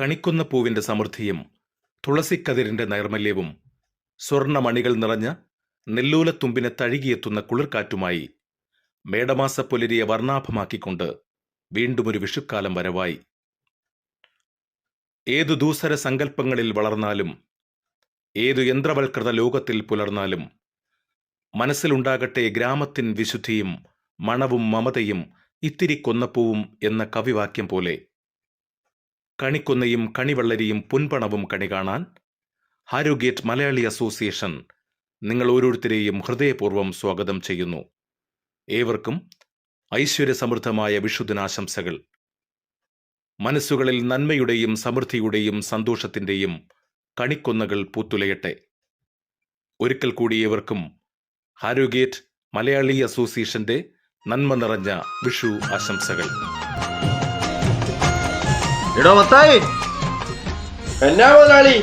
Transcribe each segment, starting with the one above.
കണിക്കുന്ന പൂവിന്റെ സമൃദ്ധിയും തുളസിക്കതിരിന്റെ നൈർമല്യവും സ്വർണമണികൾ നിറഞ്ഞ നെല്ലൂലത്തുമ്പിനെ തഴുകിയെത്തുന്ന കുളിർക്കാറ്റുമായി മേടമാസ പുലരിയെ വർണാഭമാക്കിക്കൊണ്ട് വീണ്ടും ഒരു വിഷുക്കാലം വരവായി. ഏതു ദൂസര സങ്കല്പങ്ങളിൽ വളർന്നാലും ഏതു യന്ത്രവൽകൃത ലോകത്തിൽ പുലർന്നാലും മനസ്സിലുണ്ടാകട്ടെ ഗ്രാമത്തിൻ വിശുദ്ധിയും മണവും മമതയും ഇത്തിരി കൊന്നപ്പൂവും എന്ന കവിവാക്യം പോലെ കണിക്കൊന്നയും കണിവെള്ളരിയും പുൻപണവും കണി കാണാൻ ഹാരോഗേറ്റ് മലയാളി അസോസിയേഷൻ നിങ്ങൾ ഓരോരുത്തരെയും ഹൃദയപൂർവം സ്വാഗതം ചെയ്യുന്നു. ഏവർക്കും ഐശ്വര്യസമൃദ്ധമായ വിഷുദിനാശംസകൾ മനസ്സുകളിൽ നന്മയുടെയും സമൃദ്ധിയുടെയും സന്തോഷത്തിന്റെയും കണിക്കൊന്നകൾ പൂത്തുലയട്ടെ. ഒരിക്കൽ കൂടി ഏവർക്കും ഹാരോഗേറ്റ് മലയാളി അസോസിയേഷന്റെ നന്മ നിറഞ്ഞ വിഷു ആശംസകൾ. എടോ മത്തായി. എന്നാ മുതലാളി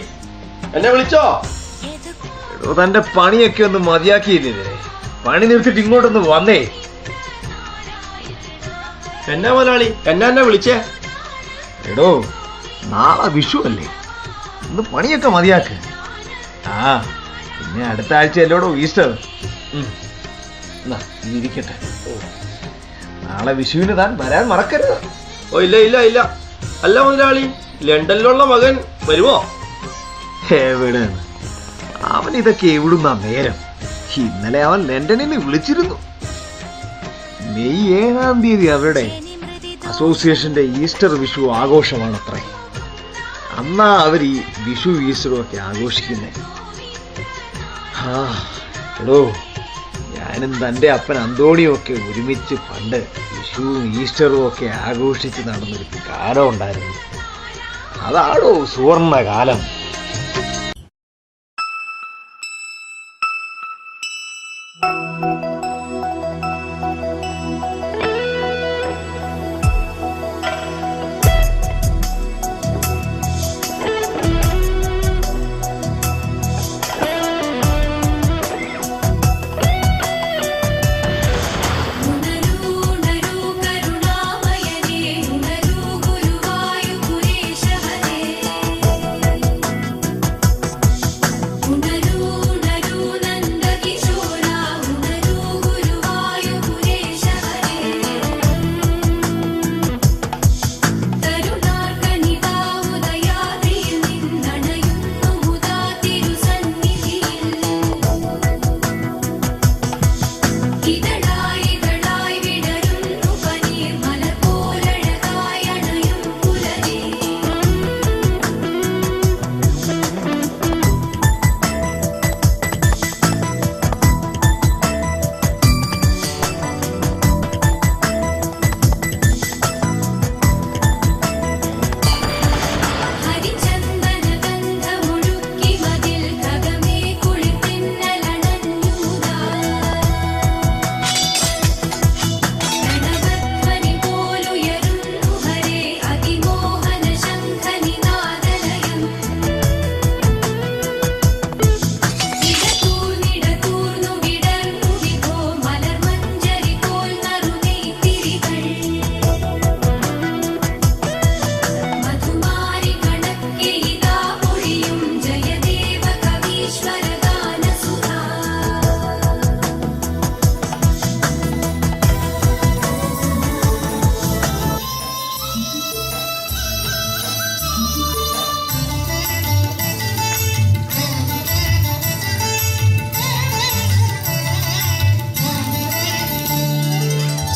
എന്നെ വിളിച്ചോ? എടോ തന്റെ പണിയൊക്കെ ഒന്ന് മതിയാക്കിയില്ലേ പണി നിർത്തിട്ട് ഇങ്ങോട്ടൊന്ന് വന്നേ. എന്നാ മുതലാളി എന്നാ എന്നെ വിളിച്ചേ? എടോ നാളെ വിഷു അല്ലേ? ഒന്ന് പണിയൊക്കെ മതിയാക്ക്. ആ പിന്നെ അടുത്ത ആഴ്ച അല്ലോടോ ഈസ്റ്റർ. ഇരിക്കട്ടെ. നാളെ വിഷുവിന് താൻ വരാൻ മറക്കരുത്. ഓ ഇല്ല ഇല്ല ഇല്ല. അല്ല മുതലാളി ലണ്ടനിലുള്ള മകൻ വരുമോ എവിടെയാണ്? അവൻ ഇതൊക്കെ എവിടുന്ന നേരം? ഇന്നലെ അവൻ ലണ്ടനിൽ വിളിച്ചിരുന്നു. മെയ് ഏഴാം തീയതി അവരുടെ അസോസിയേഷന്റെ ഈസ്റ്റർ വിഷു ആഘോഷമാണ് ആഘോഷമാണത്രേ. അന്നാ അവർ ഈ വിഷു ഈസ്റ്ററും ഒക്കെ ആഘോഷിക്കുന്നത് ആ ഞാനും തന്റെ അപ്പൻ അന്തോണിയും ഒക്കെ ഒരുമിച്ച് പണ്ട് വിഷുവും ഈസ്റ്ററും ഒക്കെ ആഘോഷിച്ച് നടന്നൊരു കാലം ഉണ്ടായിരുന്നു. അതാണോ സുവർണ